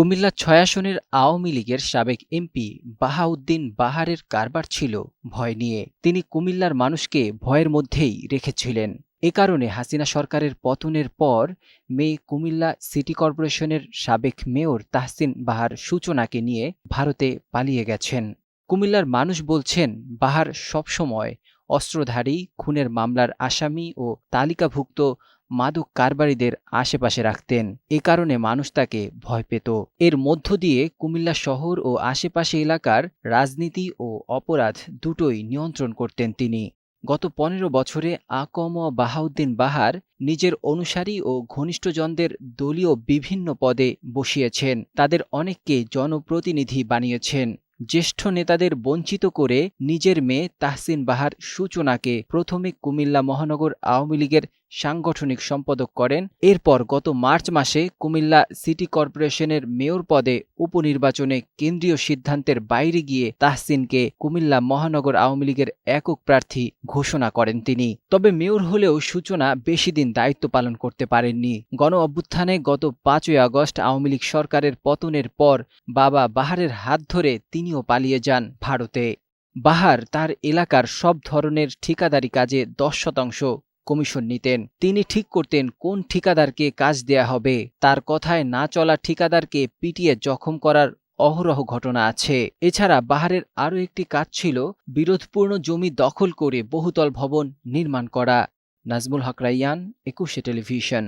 কুমিল্লা ছয় আসনের আওয়ামী লীগের সাবেক এমপি বাহাউদ্দিন বাহারের কারবার ছিল ভয় নিয়ে। তিনি কুমিল্লার মানুষকে ভয়ের মধ্যেই রেখেছিলেন। এ কারণে হাসিনা সরকারের পতনের পর মে কুমিল্লা সিটি কর্পোরেশনের সাবেক মেয়র তাহসিন বাহার সূচনাকে নিয়ে ভারতে পালিয়ে গেছেন। কুমিল্লার মানুষ বলছেন, বাহার সবসময় অস্ত্রধারী, খুনের মামলার আসামি ও তালিকাভুক্ত মাদক কারবারিদের আশেপাশে রাখতেন। এ কারণে মানুষ তাকে ভয় পেত। এর মধ্য দিয়ে কুমিল্লা শহর ও আশেপাশে এলাকার রাজনীতি ও অপরাধ দুটোই নিয়ন্ত্রণ করতেন তিনি। গত পনেরো বছরে আকম বাহাউদ্দিন বাহার নিজের অনুসারী ও ঘনিষ্ঠজনদের দলীয় বিভিন্ন পদে বসিয়েছেন। তাদের অনেককে জনপ্রতিনিধি বানিয়েছেন। জ্যেষ্ঠ নেতাদের বঞ্চিত করে নিজের মেয়ে তাহসিন বাহার সূচনাকে প্রথমে কুমিল্লা মহানগর আওয়ামী লীগের সাংগঠনিক সম্পাদক করেন। এরপর গত মার্চ মাসে কুমিল্লা সিটি কর্পোরেশনের মেয়র পদে উপনির্বাচনে কেন্দ্রীয় সিদ্ধান্তের বাইরে গিয়ে তাহসিনকে কুমিল্লা মহানগর আওয়ামী লীগের একক প্রার্থী ঘোষণা করেন তিনি। তবে মেয়র হলেও সূচনা বেশি দিন দায়িত্ব পালন করতে পারেননি। গণ অভ্যুত্থানে গত পাঁচই আগস্ট আওয়ামী লীগ সরকারের পতনের পর বাবা বাহারের হাত ধরে তিনিও পালিয়ে যান ভারতে। বাহার তার এলাকার সব ধরনের ঠিকাদারি কাজে দশ শতাংশ কমিশন নিতেন। তিনি ঠিক করতেন কোন ঠিকাদারকে কাজ দেয়া হবে। তার কথায় না চলা ঠিকাদারকে পিটিয়ে জখম করার অহরহ ঘটনা আছে। এছাড়া বাহারের আরও একটি কাজ ছিল বিরোধপূর্ণ জমি দখল করে বহুতল ভবন নির্মাণ করা। নাজমুল হক রাইয়ান, একুশে টেলিভিশন।